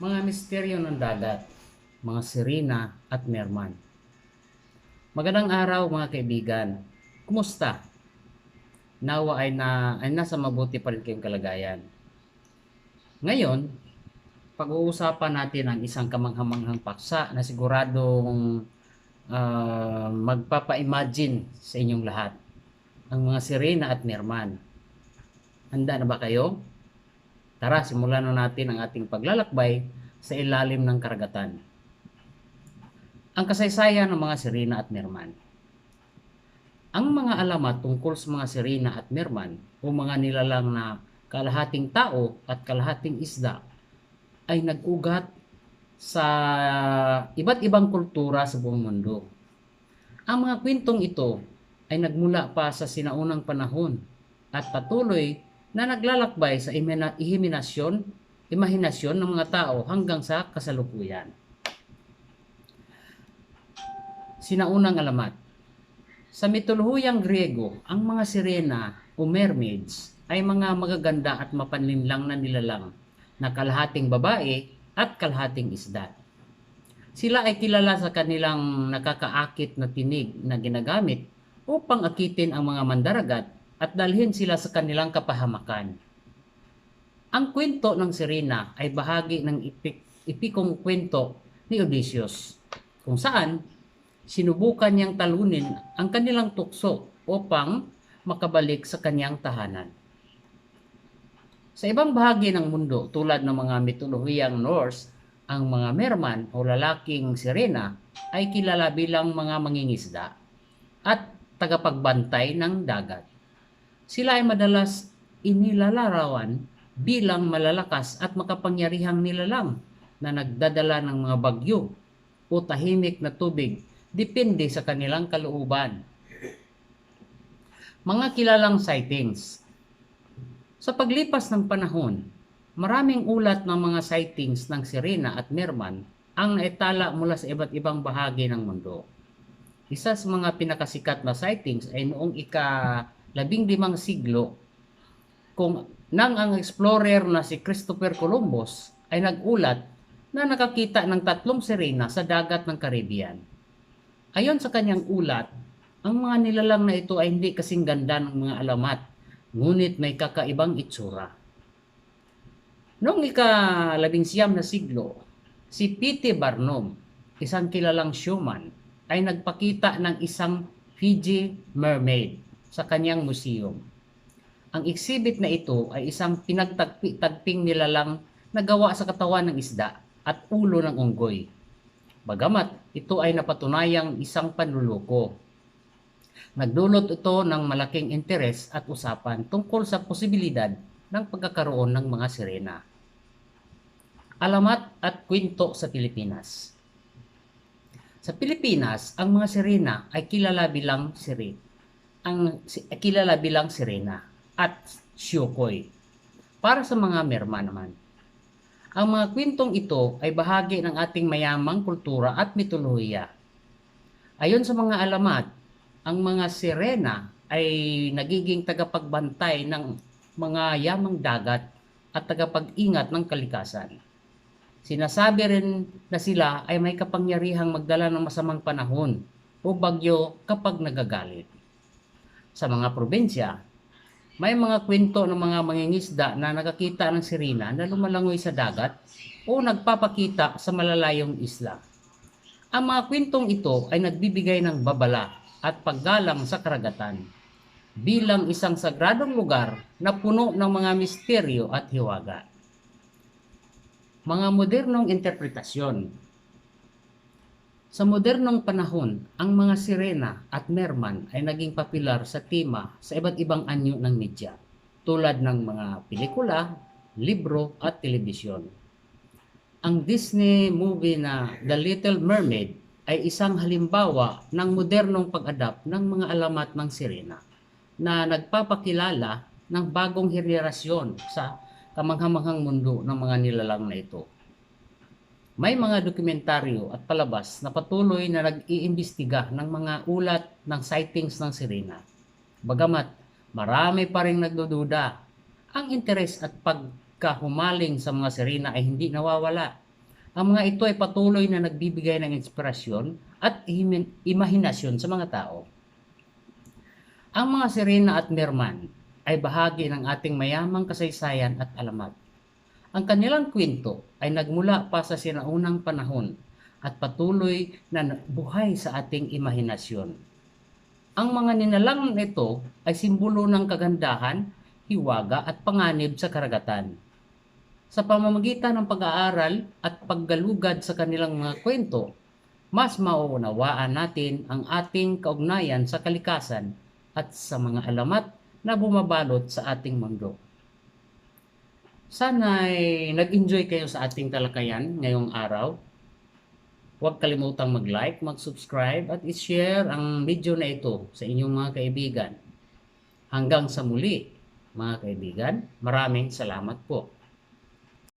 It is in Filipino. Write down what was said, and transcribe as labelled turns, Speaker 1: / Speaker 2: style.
Speaker 1: mga misteryo ng dagat, mga sirena at merman. Magandang araw mga kaibigan. Kumusta? Nawa ay, na, ay nasa mabuti pa rin kayong kalagayan. Ngayon, pag-uusapan natin ang isang kamanghamanghang paksa na siguradong ah, magpapa-imagine sa inyong lahat. Ang mga sirena at merman. Handa na ba kayo? Tara, simulan na natin ang ating paglalakbay sa ilalim ng karagatan. Ang kasaysayan ng mga sirena at merman. Ang mga alamat tungkol sa mga sirena at merman o mga nilalang na kalahating tao at kalahating isda ay nag-ugat sa iba't ibang kultura sa buong mundo. Ang mga kwentong ito ay nagmula pa sa sinaunang panahon at patuloy na naglalakbay sa ihiminasyon, imahinasyon ng mga tao hanggang sa kasalukuyan. Sinaunang alamat. Sa mitolohiyang Grego, ang mga sirena o mermaids ay mga magaganda at mapanlinlang na nilalang na kalahating babae at kalahating isda. Sila ay kilala sa kanilang nakakaakit na tinig na ginagamit upang akitin ang mga mandaragat at dalhin sila sa kanilang kapahamakan. Ang kwento ng Sirena ay bahagi ng ipik, ipikong kwento ni Odysseus, kung saan sinubukan niyang talunin ang kanilang tukso upang makabalik sa kanyang tahanan. Sa ibang bahagi ng mundo tulad ng mga mitolohiyang Norse, ang mga merman o lalaking sirena ay kilala bilang mga mangingisda at tagapagbantay ng dagat. Sila ay madalas inilalarawan bilang malalakas at makapangyarihang nilalang na nagdadala ng mga bagyo o tahimik na tubig depende sa kanilang kalooban. Mga kilalang sightings Sa paglipas ng panahon, maraming ulat ng mga sightings ng sirena at merman ang naitala mula sa iba't ibang bahagi ng mundo. Isa sa mga pinakasikat na sightings ay noong ika labing limang siglo kung nang ang explorer na si Christopher Columbus ay nagulat na nakakita ng tatlong sirena sa dagat ng Caribbean. Ayon sa kanyang ulat, ang mga nilalang na ito ay hindi kasing ganda ng mga alamat, ngunit may kakaibang itsura. Noong ika-labing siyam na siglo, si P.T. Barnum, isang kilalang showman, ay nagpakita ng isang Fiji mermaid sa kanyang museum. Ang exhibit na ito ay isang pinagtagping nilalang na gawa sa katawan ng isda at ulo ng unggoy. Bagamat ito ay napatunayang isang panluloko. Nagdulot ito ng malaking interes at usapan tungkol sa posibilidad ng pagkakaroon ng mga sirena. Alamat at kwento sa Pilipinas. Sa Pilipinas, ang mga sirena ay kilala bilang siri. Ang kilala bilang sirena at syokoy. Para sa mga merma naman. Ang mga kwentong ito ay bahagi ng ating mayamang kultura at mitolohiya. Ayon sa mga alamat, ang mga sirena ay nagiging tagapagbantay ng mga yamang dagat at tagapag-ingat ng kalikasan. Sinasabi rin na sila ay may kapangyarihang magdala ng masamang panahon o bagyo kapag nagagalit. Sa mga probinsya, may mga kwento ng mga mangingisda na nakakita ng sirena na lumalangoy sa dagat o nagpapakita sa malalayong isla. Ang mga kwentong ito ay nagbibigay ng babala at paggalang sa karagatan bilang isang sagradong lugar na puno ng mga misteryo at hiwaga. Mga modernong interpretasyon Sa modernong panahon, ang mga sirena at merman ay naging popular sa tema sa iba't ibang anyo ng media, tulad ng mga pelikula, libro at telebisyon. Ang Disney movie na The Little Mermaid ay isang halimbawa ng modernong pag-adapt ng mga alamat ng sirena na nagpapakilala ng bagong henerasyon sa kamanghamanghang mundo ng mga nilalang na ito. May mga dokumentaryo at palabas na patuloy na nag-iimbestiga ng mga ulat ng sightings ng sirena. Bagamat marami pa rin nagdududa, ang interes at pagkahumaling sa mga sirena ay hindi nawawala Ang mga ito ay patuloy na nagbibigay ng inspirasyon at imahinasyon sa mga tao. Ang mga sirena at merman ay bahagi ng ating mayamang kasaysayan at alamat. Ang kanilang kwento ay nagmula pa sa sinaunang panahon at patuloy na buhay sa ating imahinasyon. Ang mga ninalang nito ay simbolo ng kagandahan, hiwaga at panganib sa karagatan. Sa pamamagitan ng pag-aaral at paggalugad sa kanilang mga kwento, mas mauunawaan natin ang ating kaugnayan sa kalikasan at sa mga alamat na bumabalot sa ating mundo. Sana'y nag-enjoy kayo sa ating talakayan ngayong araw. Huwag kalimutang mag-like, mag-subscribe at i-share ang video na ito sa inyong mga kaibigan. Hanggang sa muli, mga kaibigan, maraming salamat po.